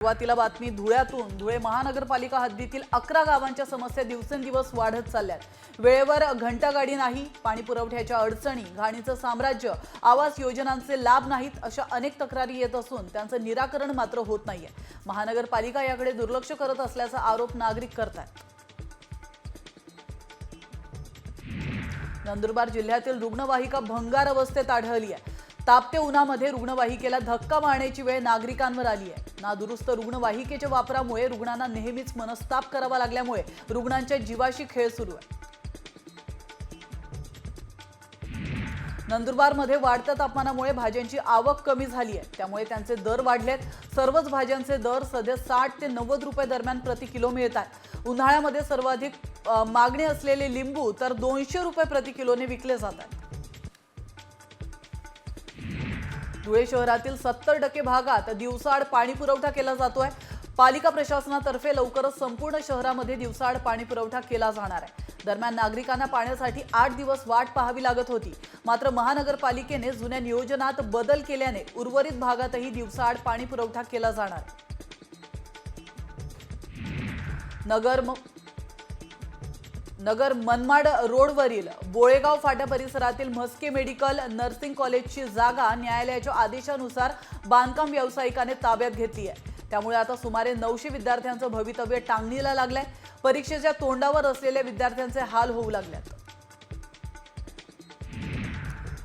सुरुवातीला बातमी धुळ्यातून. धुळे महानगरपालिका हद्दीतील अकरा गावांच्या समस्या दिवसेंदिवस वाढत चालल्यात. वेळेवर घंटागाडी नाही पाणी पुरवठ्याच्या अडचणी घाणीचं साम्राज्य आवास योजनांचे लाभ नाहीत अशा अनेक तक्रारी येत असून त्यांचं निराकरण मात्र होत नाहीये. महानगरपालिका याकडे दुर्लक्ष करत असल्याचा आरोप नागरिक करतात नंदुरबार जिल्ह्यातील रुग्णवाहिका भंगार अवस्थेत आढळली आहे. तापते उन्हामध्ये रुग्णवाहिकेला धक्का मारण्याची वेळ नागरिकांवर आली आहे. नादुरुस्त रुग्णवाहिकेच्या वापरामुळे रुग्णांना नेहमीच मनस्ताप करावा लागल्यामुळे रुग्णांच्या जीवाशी खेळ सुरू आहे. नंदुरबारमध्ये वाढत्या तापमानामुळे भाज्यांची आवक कमी झाली आहे. त्यामुळे त्यांचे दर वाढलेत. सर्वच भाज्यांचे दर सध्या साठ ते नव्वद रुपये दरम्यान प्रति किलो मिळतात उन्हाळ्यामध्ये सर्वाधिक मागणी असलेले लिंबू तर दोनशे रुपये प्रति किलोने विकले जातात धुळे शहरातील सत्तर टक्के भागात दिवसाआड पाणी पुरवठा केला जातोय. पालिका प्रशासनातर्फे लवकरच संपूर्ण शहरामध्ये दिवसाआड पाणी पुरवठा केला जाणार आहे. दरम्यान नागरिकांना पाण्यासाठी आठ दिवस वाट पाहावी लागत होती. मात्र महानगरपालिकेने जुन्या नियोजनात बदल केल्याने उर्वरित भागातही दिवसाआड पाणी पुरवठा केला जाणार. नगर नगर मनमाड रोडवरील बोळेगाव फाटा परिसरातील म्हस्के मेडिकल नर्सिंग कॉलेजची जागा न्यायालयाच्या आदेशानुसार बांधकाम व्यावसायिकाने ताब्यात घेतली आहे. त्यामुळे आता सुमारे नऊशे विद्यार्थ्यांचं भवितव्य टांगणीला लागलंय. परीक्षेच्या तोंडावर असलेल्या विद्यार्थ्यांचे हाल होऊ लागल्यात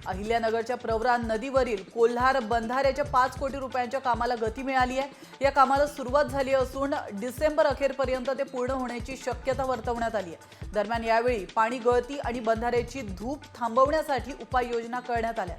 अहिल्यानगरच्या प्रवरा नदीवरील कोल्हार बंधाऱ्याच्या पाच कोटी रुपयांच्या कामाला गती मिळाली आहे. या कामाला सुरुवात झाली असून डिसेंबर अखेरपर्यंत ते पूर्ण होण्याची शक्यता वर्तवण्यात आली आहे. दरम्यान यावेळी पाणी गळती आणि बंधाऱ्याची धूप थांबवण्यासाठी उपाययोजना करण्यात आल्या